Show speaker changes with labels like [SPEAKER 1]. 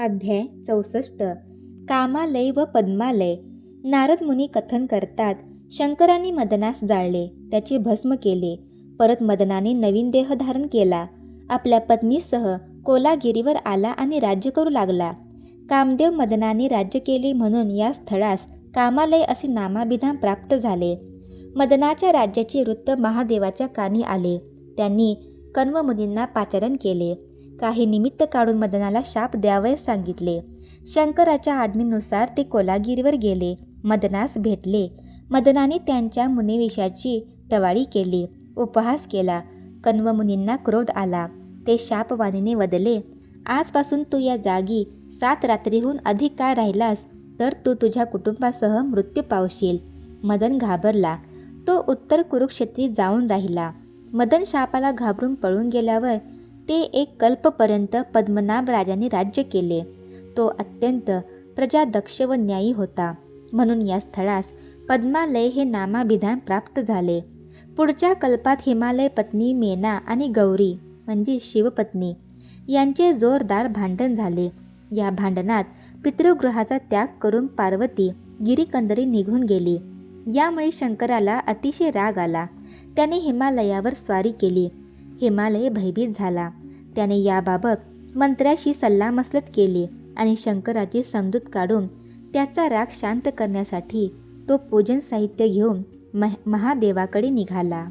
[SPEAKER 1] अध्याय चौसष्ट. कामालय व पद्मालय. नारद मुनी कथन करतात. शंकरांनी मदनास जाळले. त्याचे भस्म केले. परत मदनाने नवीन देह धारण केला. आपल्या पत्नीसह कोलागिरीवर आला आणि राज्य करू लागला. कामदेव मदनाने राज्य केले म्हणून या स्थळास कामालय असे नामाभिधान प्राप्त झाले. मदनाच्या राज्याचे वृत्त महादेवाच्या कानी आले. त्यांनी कण्वमुनींना पाचारण केले. काही निमित्त काढून मदनाला शाप द्यावयास सांगितले. शंकराच्या आज्ञेनुसार ते कोलागिरीवर गेले. मदनास भेटले. मदनाने त्यांच्या मुनिविषयाची टवाळी केली. उपहास केला. कण्वमुनींना क्रोध आला. ते शापवाणीने वदले आजपासून तू या जागी सात रात्रीहून अधिक काळ राहिलास तर तू तुझ्या कुटुंबासह मृत्यू पावशील. मदन घाबरला. तो उत्तर कुरुक्षेत्री जाऊन राहिला. मदन शापाला घाबरून पळून गेल्यावर ते एक कल्पपर्यंत पद्मनाभ राजाने राज्य केले. तो अत्यंत प्रजादक्ष व न्यायी होता. म्हणून या स्थळास पद्मालय हे नामाभिधान प्राप्त झाले. पुढच्या कल्पात हिमालय पत्नी मेना आणि गौरी म्हणजे शिवपत्नी यांचे जोरदार भांडण झाले. या भांडणात पितृगृहाचा त्याग करून पार्वती गिरीकंदरी निघून गेली. यामुळे शंकराला अतिशय राग आला. त्याने हिमालयावर स्वारी केली. हिमालय भयभीत झाला. त्याने याबाबत मंत्र्याशी सल्लामसलत केली आणि शंकराची समजूत काढून त्याचा राग शांत करण्यासाठी तो पूजन साहित्य घेऊन मह महादेवाकडे निघाला.